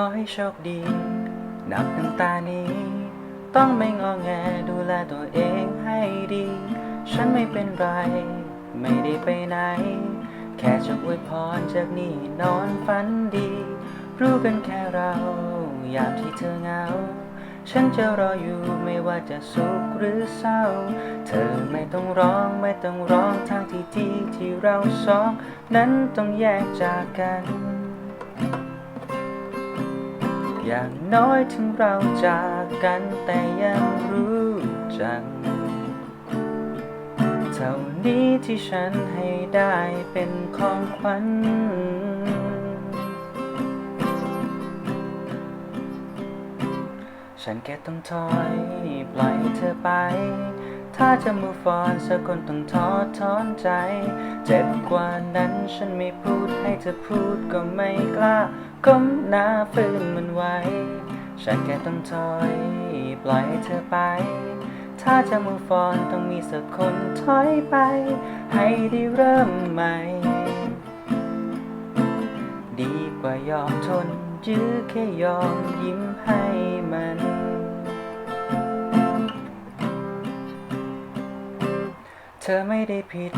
อให้โชคดี นับน้ำตานี้ ต้องไม่งอแงดูแลตัวเองให้ดี ฉันไม่เป็นไร ไม่ได้ไปไหน แค่จะอวยพรจากนี่นอนฝันดี รู้กันแค่เรา ยามที่เธอเหงา ฉันจะรออยู่ไม่ว่าจะสุขหรือเศร้า เธอไม่ต้องร้องไม่ต้องร้องทางที่ดีที่เราสอง นั้นต้องแยกจากกัน อย่างน้อยถึงเราจากกันแต่ยังรู้จัก เท่านี้ที่ฉันให้ได้เป็นของขวัญฉันแค่ต้องถอยปล่อยเธอไป ถ้าจะ move on สักคนต้องท้อถอนใจ เจ็บกว่านั้นฉันไม่พูดให้เธอพูดก็ไม่กล้าก้มหน้าฝืนมันไว้ ฉันแค่ต้องถอย ปล่อยให้เธอไป ถ้าจะ move on ต้องมีสักคนถอยไป ให้ได้เริ่มใหม่ ดีกว่ายอมทนยื้อแค่ยอมยิ้มให้มัน ธอไม่ได้ผิด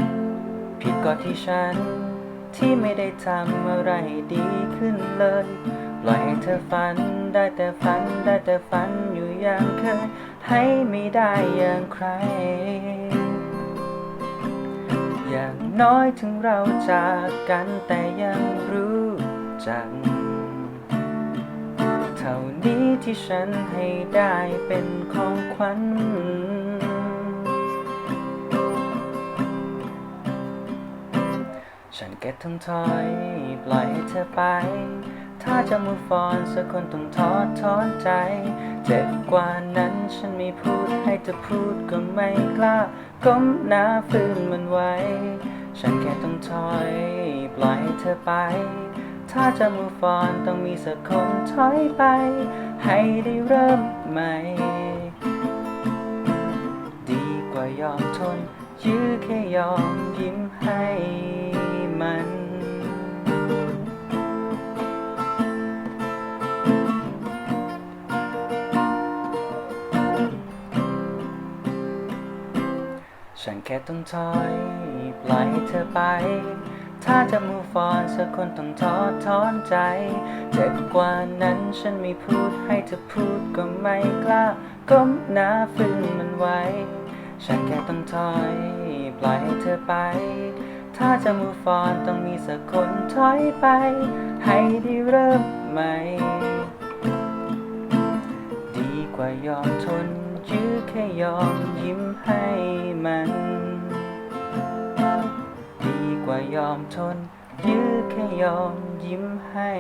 ผิดก็ที่ฉัน ที่ไม่ได้ทำอะไรดีขึ้นเลย ปล่อยให้เธอฝันได้แต่ฝันได้แต่ฝันอยู่อย่างเคย ให้ไม่ได้อย่างใคร อย่างน้อยถึงเราจากกันแต่ยังรู้จัก เท่านี้ที่ฉันให้ได้เป็นของขวัญ ฉันแค่ต้องถอยปล่อยให้เธอไป ถ้าจะ move on สักคนต้องทอดถอนใจ เจ็บกว่านั้นฉันไม่พูดให้เธอพูดก็ไม่กล้าก้มหน้าฝืนมันไว้ ฉันแค่ต้องถอยปล่อยให้เธอไป ถ้าจะ move on ต้องมีสักคนถอยไป ให้ได้เริ่มใหม่ ดีกว่ายอมทนยื้อแค่ยอมยิ้มให้ ฉันแค่ต้องถอยปล่อยให้เธอไป ถ้าจะ move on สักคนต้องทอดถอนใจ เจ็บกว่านั้นฉันไม่พูดให้เธอพูดก็ไม่กล้าก้มหน้าฝืนมันไว้ ฉันแค่ต้องถอยปล่อยให้เธอไป ถ้าจะ move on ต้องมีสักคนถอยไป ให้ได้เริ่มใหม่ ดีกว่ายอมทน ยื้อแค่ยอมยิ้มให้มัน ดีกว่ายอมทน ยื้อแค่ยอมยิ้มให้